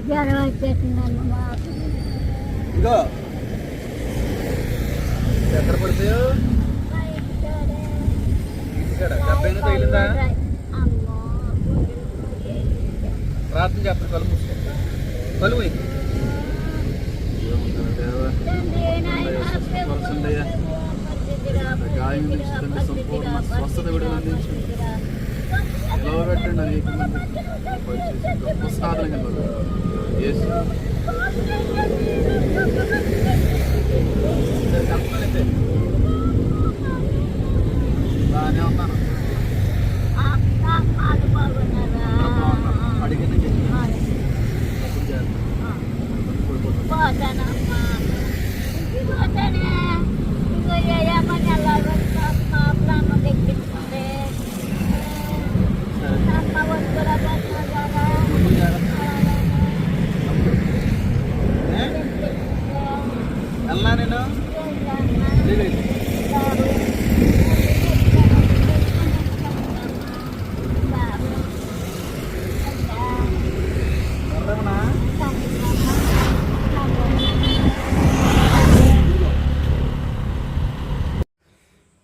జ్వరం వచ్చేసిందన్న మాకు ఇగో ఎక్కడ పడిపోయావు? ఇంటికాడ దెబ్బ తగిలిందా? ప్రార్థన చేస్తాను కళ్ళు మూసుకో. గాయం నుంచి సంపూర్ణ స్వస్థత విడుదల అందించు నిలవబెట్టండి అనేక మంది పరిచేసి గొప్ప సాధన నిలవబెట్టు. యేసు చెప్పాలంటే బాగానే ఉన్నాను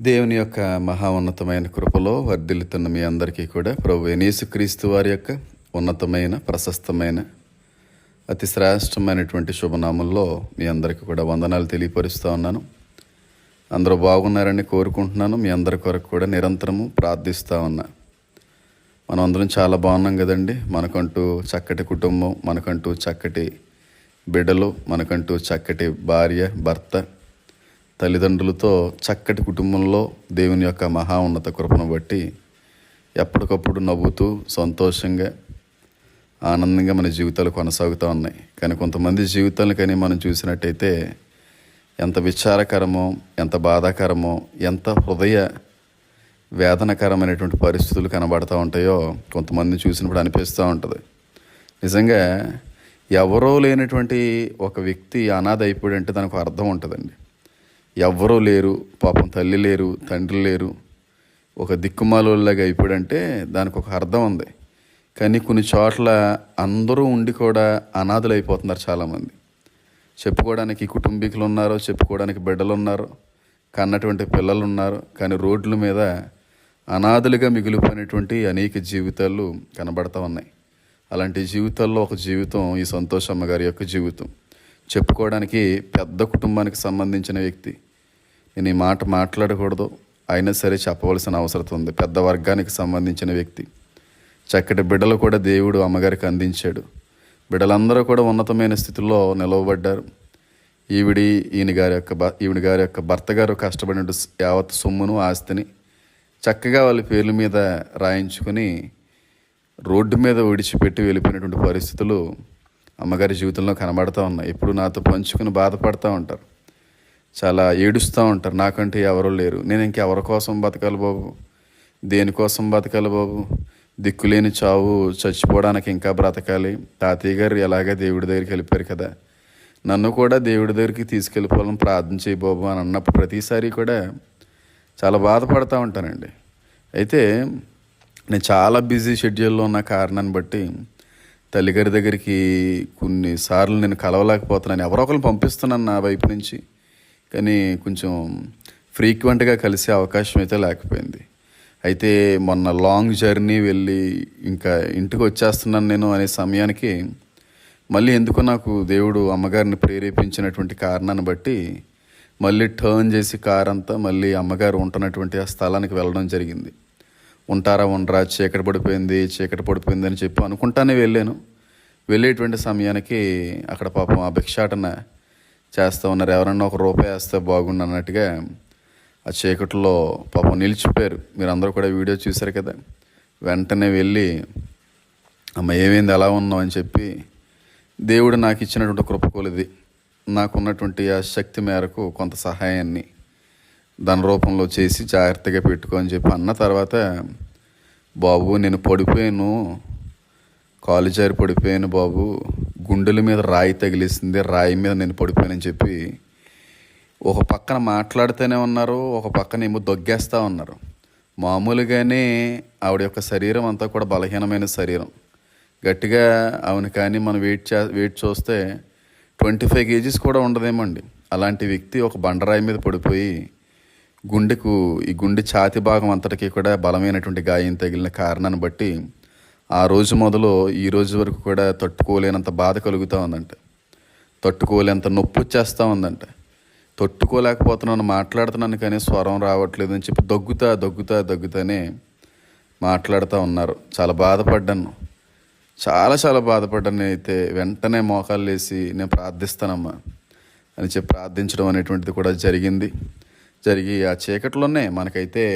దేవుని యొక్క మహా ఉన్నతమైన కృపలో వర్ధిల్లుతున్న మీ అందరికీ కూడా ప్రభు యేసుక్రీస్తు వారి యొక్క ఉన్నతమైన ప్రశస్తమైన అతి శ్రేష్టమైనటువంటి శుభనామంలో మీ అందరికీ కూడా వందనాలు తెలియపరుస్తూ ఉన్నాను. అందరూ బాగున్నారని కోరుకుంటున్నాను. మీ అందరి కొరకు కూడా నిరంతరము ప్రార్థిస్తూ ఉన్నా. మనం అందరం చాలా బాగున్నాం కదండి. మనకంటూ చక్కటి కుటుంబం మనకంటూ చక్కటి బిడ్డలు మనకంటూ చక్కటి భార్య భర్త తల్లిదండ్రులతో చక్కటి కుటుంబంలో దేవుని యొక్క మహా ఉన్నత కృపను బట్టి ఎప్పటికప్పుడు నవ్వుతూ సంతోషంగా ఆనందంగా మన జీవితాలు కొనసాగుతూ ఉన్నాయి. కానీ కొంతమంది జీవితాలను కానీ మనం చూసినట్టయితే ఎంత విచారకరమో ఎంత బాధాకరమో ఎంత హృదయ వేదనకరమైనటువంటి పరిస్థితులు కనబడతా ఉంటాయో కొంతమందిని చూసినప్పుడు అనిపిస్తూ ఉంటుంది. నిజంగా ఎవరో లేనటువంటి ఒక వ్యక్తి అనాథ అయిపోయాడంటే దానికి అర్థం ఉంటుందండి. ఎవ్వరూ లేరు పాపం తల్లి లేరు తండ్రి లేరు. ఒక దిక్కుమాలోలాగా అయిపోయాడంటే దానికి ఒక అర్థం ఉంది. కానీ కొన్ని చోట్ల అందరూ ఉండి కూడా అనాథలు అయిపోతున్నారు చాలామంది. చెప్పుకోవడానికి కుటుంబీకులు ఉన్నారు చెప్పుకోవడానికి బిడ్డలు ఉన్నారు కన్నటువంటి పిల్లలు ఉన్నారు కానీ రోడ్ల మీద అనాథలుగా మిగిలిపోయినటువంటి అనేక జీవితాలు కనబడతా ఉన్నాయి. అలాంటి జీవితాల్లో ఒక జీవితం ఈ సంతోషమ్మ గారి యొక్క జీవితం. చెప్పుకోవడానికి పెద్ద కుటుంబానికి సంబంధించిన వ్యక్తి నేను ఈ మాట మాట్లాడకూడదు. అయినా సరే చెప్పవలసిన అవసరం ఉంది. పెద్ద వర్గానికి సంబంధించిన వ్యక్తి. చక్కటి బిడ్డలు కూడా దేవుడు అమ్మగారికి అందించాడు. బిడ్డలందరూ కూడా ఉన్నతమైన స్థితిలో నిలవబడ్డారు. ఈవిడి ఈయన గారి యొక్క ఈవిడి ఈవిడ గారి యొక్క భర్త గారు కష్టపడిన యావత్ సొమ్మును ఆస్తిని చక్కగా వాళ్ళ పేర్ల మీద రాయించుకొని రోడ్డు మీద విడిచిపెట్టి వెళ్ళిపోయినటువంటి పరిస్థితులు అమ్మగారి జీవితంలో కనబడుతూ ఉన్నాయి. ఎప్పుడు నాతో పంచుకుని బాధపడుతూ ఉంటారు. చాలా ఏడుస్తూ ఉంటారు. నాకంటే ఎవరూ లేరు. నేను ఇంకెవరి కోసం బతకాలి బాబు? దేనికోసం బతకాలి బాబు? దిక్కులేని చావు చచ్చిపోవడానికి ఇంకా బ్రతకాలి. తాతయ్య గారు ఎలాగ దేవుడి దగ్గరికి వెళ్ళిపోయారు కదా. నన్ను కూడా దేవుడి దగ్గరికి తీసుకెళ్ళిపోవాలని ప్రార్థన చేయి బాబు అని అన్నప్పుడు ప్రతిసారి కూడా చాలా బాధపడుతూ ఉంటానండి. అయితే నేను చాలా బిజీ షెడ్యూల్లో ఉన్న కారణాన్ని బట్టి తల్లిగారి దగ్గరికి కొన్నిసార్లు నేను కలవలేకపోతున్నాను. ఎవరో ఒకరు పంపిస్తున్నాను నా వైపు నుంచి. కానీ కొంచెం ఫ్రీక్వెంట్గా కలిసే అవకాశం అయితే లేకపోయింది. అయితే మొన్న లాంగ్ జర్నీ వెళ్ళి ఇంకా ఇంటికి వచ్చేస్తున్నాను నేను అనే సమయానికి మళ్ళీ ఎందుకో నాకు దేవుడు అమ్మగారిని ప్రేరేపించినటువంటి కారణాన్ని బట్టి మళ్ళీ టర్న్ చేసి కార్ అంతా మళ్ళీ అమ్మగారు ఉంటున్నటువంటి ఆ స్థలానికి వెళ్ళడం జరిగింది. ఉంటారా ఉండరా చీకటి పడిపోయింది చీకటి పడిపోయింది అని చెప్పి అనుకుంటానే వెళ్ళాను. వెళ్ళేటువంటి సమయానికి అక్కడ పాపం ఆ భిక్షాటన చేస్తూ ఉన్నారు. ఎవరన్నా ఒక రూపాయి వేస్తే బాగుండు అన్నట్టుగా ఆ చీకట్లో పాపం నిలిచిపోయారు. మీరు అందరూ కూడా వీడియో చూశారు కదా. వెంటనే వెళ్ళి అమ్మ ఏమైంది? ఎలా ఉన్నావు? అని చెప్పి దేవుడు నాకు ఇచ్చినటువంటి కృపకోలిది నాకున్నటువంటి ఆ శక్తి మేరకు కొంత సహాయాన్ని దాని రూపంలో చేసి జాగ్రత్తగా పెట్టుకో అని చెప్పి అన్న తర్వాత బాబు నేను పడిపోయాను. కాలు జారి పడిపోయాను బాబు. గుండెల మీద రాయి తగిలేసింది. రాయి మీద నేను పడిపోయానని చెప్పి ఒక పక్కన మాట్లాడుతూనే ఉన్నారు. ఒక పక్కన ఏమో దొగ్గేస్తూ ఉన్నారు. మామూలుగానే ఆవిడ యొక్క శరీరం అంతా కూడా బలహీనమైన శరీరం. గట్టిగా అవును కానీ మనం వెయిట్ చే వెయిట్ చూస్తే ట్వంటీ ఫైవ్ కేజీస్ కూడా ఉండదేమో అండి. అలాంటి వ్యక్తి ఒక బండరాయి మీద పడిపోయి గుండెకు ఈ గుండె ఛాతి భాగం అంతటికీ కూడా బలమైనటువంటి గాయం తగిలిన కారణాన్ని బట్టి ఆ రోజు మొదలు ఈ రోజు వరకు కూడా తట్టుకోలేనంత బాధ కలుగుతూ ఉందంట. తట్టుకోలేంత నొప్పి వచ్చేస్తూ ఉందంట. తట్టుకోలేకపోతున్నాను మాట్లాడుతున్నాను కానీ స్వరం రావట్లేదు అని చెప్పి దగ్గుతా దగ్గుతా దగ్గుతానే మాట్లాడుతూ ఉన్నారు. చాలా బాధపడ్డాను. చాలా చాలా బాధపడ్డాను. అయితే వెంటనే మోకాలు వేసి నేను ప్రార్థిస్తానమ్మా అని చెప్పి ప్రార్థించడం అనేటువంటిది కూడా జరిగింది. జరిగి ఆ చీకట్లోనే మనకైతే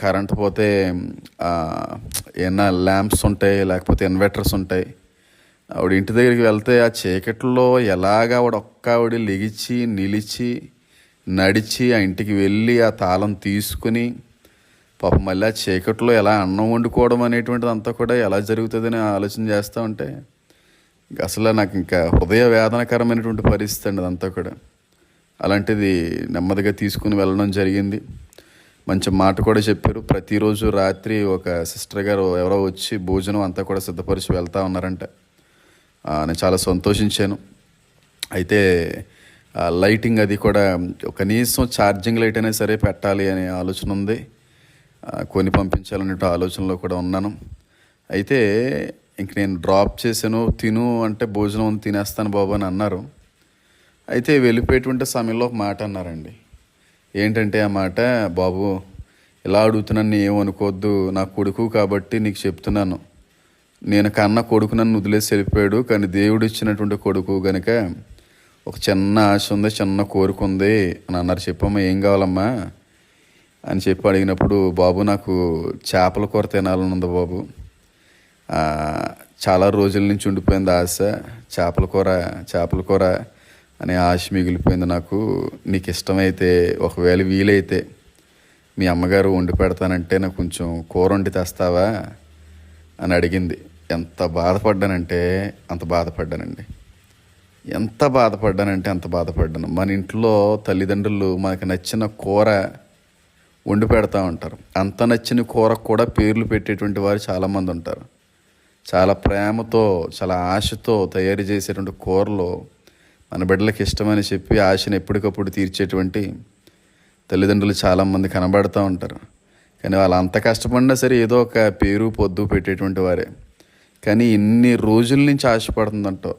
కరెంట్ పోతే ఏమైనా ఏమన్నా ల్యాంప్స్ ఉంటాయి లేకపోతే ఇన్వర్టర్స్ ఉంటాయి. ఆవిడ ఇంటి దగ్గరికి వెళ్తే ఆ చీకట్లో ఎలాగ ఆవిడ ఒక్క ఆవిడ లెగిచి నిలిచి నడిచి ఆ ఇంటికి వెళ్ళి ఆ తాళం తీసుకుని పాపం మళ్ళీ ఆ చీకట్లో ఎలా అన్నం వండుకోవడం అనేటువంటిది అంతా కూడా ఎలా జరుగుతుందని ఆలోచన చేస్తూ ఉంటే అసలు నాకు ఇంకా హృదయ వేదనకరమైనటువంటి పరిస్థితి అండి అదంతా కూడా. అలాంటిది నెమ్మదిగా తీసుకుని వెళ్ళడం జరిగింది. మంచి మాట కూడా చెప్పారు. ప్రతిరోజు రాత్రి ఒక సిస్టర్ గారు ఎవరో వచ్చి భోజనం అంతా కూడా సిద్ధపరిచి వెళ్తా ఉన్నారంట. నేను చాలా సంతోషించాను. అయితే లైటింగ్ అది కూడా కనీసం ఛార్జింగ్ లైట్ అయినా సరే పెట్టాలి అనే ఆలోచన ఉంది. కొని పంపించాలనే ఆలోచనలో కూడా ఉన్నాను. అయితే ఇంక నేను డ్రాప్ చేశాను. తిను అంటే భోజనం తినేస్తాను బాబు అని అన్నారు. అయితే వెళ్ళిపోయేటువంటి సమయంలో ఒక మాట అన్నారండి. ఏంటంటే ఆ మాట బాబు ఇలా అడుగుతున్నాను నీ ఏమనుకోవద్దు నా కొడుకు కాబట్టి నీకు చెప్తున్నాను. నేను కన్న కొడుకు నన్ను వదిలేసి వెళ్ళిపోయాడు. కానీ దేవుడు ఇచ్చినటువంటి కొడుకు కనుక ఒక చిన్న ఆశ ఉంది చిన్న కోరిక ఉంది. అని అన్నారు. చెప్పమ్మా ఏం కావాలమ్మా? అని చెప్పి అడిగినప్పుడు బాబు నాకు చేపల కూర తినాలని ఉంది బాబు చాలా రోజుల నుంచి ఉండిపోయింది ఆశ. చేపల కూర చేపల కూర అనే ఆశ మిగిలిపోయింది నాకు. నీకు ఇష్టమైతే ఒకవేళ వీలైతే మీ అమ్మగారు వండి పెడతానంటే నాకు కొంచెం కూర వండి తెస్తావా అని అడిగింది. ఎంత బాధపడ్డానంటే అంత బాధపడ్డానండి. ఎంత బాధపడ్డానంటే అంత బాధపడ్డాను. మన ఇంట్లో తల్లిదండ్రులు మనకు నచ్చిన కూర వండి పెడతా ఉంటారు. అంత నచ్చిన కూరకు కూడా పేర్లు పెట్టేటువంటి వారు చాలామంది ఉంటారు. చాలా ప్రేమతో చాలా ఆశతో తయారు చేసేటువంటి కూరలో మన బిడ్డలకు ఇష్టమని చెప్పి ఆశను ఎప్పటికప్పుడు తీర్చేటువంటి తల్లిదండ్రులు చాలామంది కనబడుతూ ఉంటారు. కానీ వాళ్ళు అంత కష్టపడినా సరే ఏదో ఒక పేరు పొద్దు పెట్టేటువంటి వారే. కానీ ఇన్ని రోజుల నుంచి ఆశపడుతుందంటో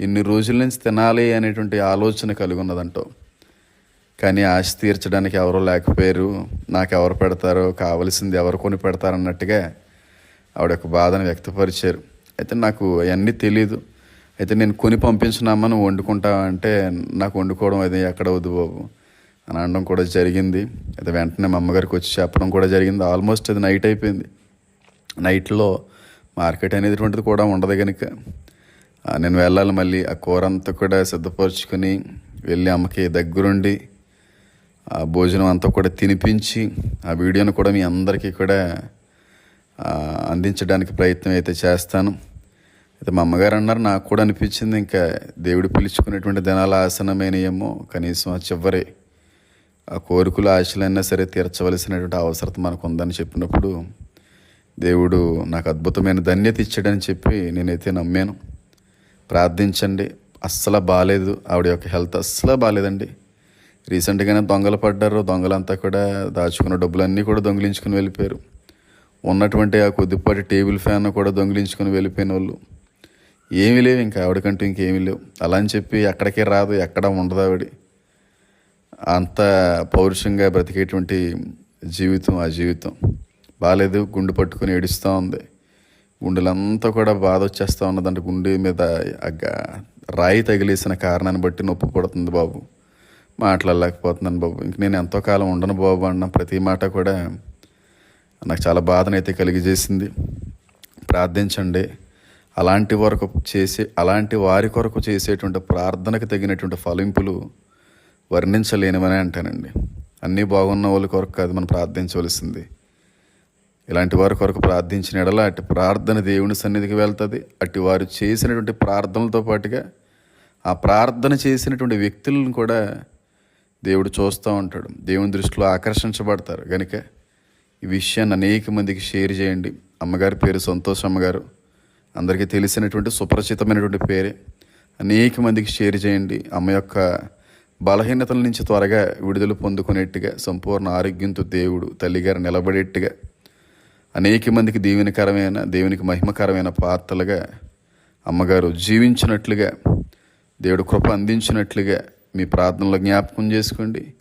ఇన్ని రోజుల నుంచి తినాలి అనేటువంటి ఆలోచన కలిగి ఉన్నదంటో. కానీ ఆశ తీర్చడానికి ఎవరో లేకపోయారు నాకు ఎవరు పెడతారో కావలసింది ఎవరు కొని పెడతారన్నట్టుగా ఆవిడ యొక్క బాధను వ్యక్తపరిచారు. అయితే నాకు అవన్నీ తెలియదు అయితే నేను కొని పంపించినామా నువ్వు వండుకుంటావా అంటే నాకు వండుకోవడం అది ఎక్కడ వద్దు బాబు అని అనడం కూడా జరిగింది. అయితే వెంటనే మా అమ్మగారికి వచ్చి చెప్పడం కూడా జరిగింది. ఆల్మోస్ట్ అది నైట్ అయిపోయింది. నైట్లో మార్కెట్ అనేటువంటిది కూడా ఉండదు కనుక నేను వెళ్ళాలి మళ్ళీ. ఆ కూర అంతా కూడా సిద్ధపరచుకొని వెళ్ళి అమ్మకి దగ్గరుండి ఆ భోజనం అంతా కూడా తినిపించి ఆ వీడియోను కూడా మీ అందరికీ కూడా అందించడానికి ప్రయత్నం అయితే చేస్తాను. అయితే మా అమ్మగారు అన్నారు నాకు కూడా అనిపించింది ఇంకా దేవుడు పిలుచుకునేటువంటి దినాల ఆసనమేనేమో కనీసం ఆ చివరి ఆ కోరికలు ఆశలైనా సరే తీర్చవలసినటువంటి అవసరత మనకు ఉందని చెప్పినప్పుడు దేవుడు నాకు అద్భుతమైన ధన్యత ఇచ్చాడని చెప్పి నేనైతే నమ్మాను. ప్రార్థించండి. అస్సలు బాగాలేదు ఆవిడ యొక్క హెల్త్ అస్సలు బాగాలేదండి రీసెంట్గానే దొంగలు పడ్డారు. దొంగలంతా కూడా దాచుకున్న డబ్బులన్నీ కూడా దొంగిలించుకుని వెళ్ళిపోయారు. ఉన్నటువంటి ఆ కొద్దిపాటి టేబుల్ ఫ్యాన్ కూడా దొంగిలించుకుని వెళ్ళిపోయిన వాళ్ళు. ఏమీ లేవు ఇంకా ఆవిడకంటూ ఇంకేమీ లేవు. అలా అని చెప్పి ఎక్కడికి రాదు ఎక్కడ ఉండదు ఆవిడ. అంత పౌరుషంగా బ్రతికేటువంటి జీవితం ఆ జీవితం. బాగాలేదు గుండు పట్టుకుని ఏడుస్తూ ఉంది. గుండెలంతా కూడా బాధ వచ్చేస్తూ ఉన్నదంటే. గుండె మీద రాయి తగిలేసిన కారణాన్ని బట్టి నొప్పి పడుతుంది బాబు. మాట్లాడలేకపోతున్నాను బాబు. ఇంక నేను ఎంతో కాలం ఉండను బాబు అన్న ప్రతి మాట కూడా నాకు చాలా బాధనైతే కలిగజేసింది. ప్రార్థించండి. అలాంటి వరకు చేసే అలాంటి వారి కొరకు చేసేటువంటి ప్రార్థనకు తగినటువంటి ఫలింపులు వర్ణించలేనివనే అంటానండి. అన్నీ బాగున్న వాళ్ళ కొరకు కాదు మనం ప్రార్థించవలసింది. ఇలాంటి వారి కొరకు ప్రార్థించిన ఎడల అటు ప్రార్థన దేవుని సన్నిధికి వెళ్తుంది అటు వారు చేసినటువంటి ప్రార్థనలతో పాటుగా ఆ ప్రార్థన చేసినటువంటి వ్యక్తులను కూడా దేవుడు చూస్తూ ఉంటాడు. దేవుని దృష్టిలో ఆకర్షించబడతారు. కనుక ఈ విషయాన్ని అనేక మందికి షేర్ చేయండి. అమ్మగారి పేరు సంతోష్ అమ్మగారు అందరికీ తెలిసినటువంటి సుపరిచితమైనటువంటి పేరే. అనేక మందికి షేర్ చేయండి. అమ్మ యొక్క బలహీనతల నుంచి త్వరగా విడుదల పొందుకునేట్టుగా సంపూర్ణ ఆరోగ్యంతో దేవుడు తల్లిగారు నిలబడేట్టుగా అనేక మందికి దీవెనకరమైన దేవునికి మహిమకరమైన పాత్రలుగా అమ్మగారు జీవించినట్లుగా దేవుడు కృప అందించినట్లుగా మీ ప్రార్థనలో జ్ఞాపకం చేసుకోండి.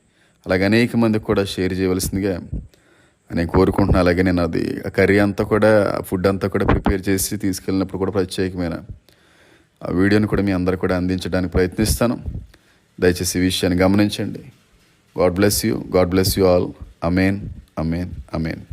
అలాగే అనేక మందికి కూడా షేర్ చేయవలసిందిగా నేను కోరుకుంటున్నాను అలాగే నేను అది ఆ కర్రీ అంతా కూడా ఫుడ్ అంతా కూడా ప్రిపేర్ చేసి తీసుకెళ్ళినప్పుడు కూడా ప్రత్యేకమైన ఆ వీడియోని కూడా మీ అందరు కూడా అందించడానికి ప్రయత్నిస్తాను. దయచేసి ఈ విషయాన్ని గమనించండి. God bless you. God bless you all. Amen amen amen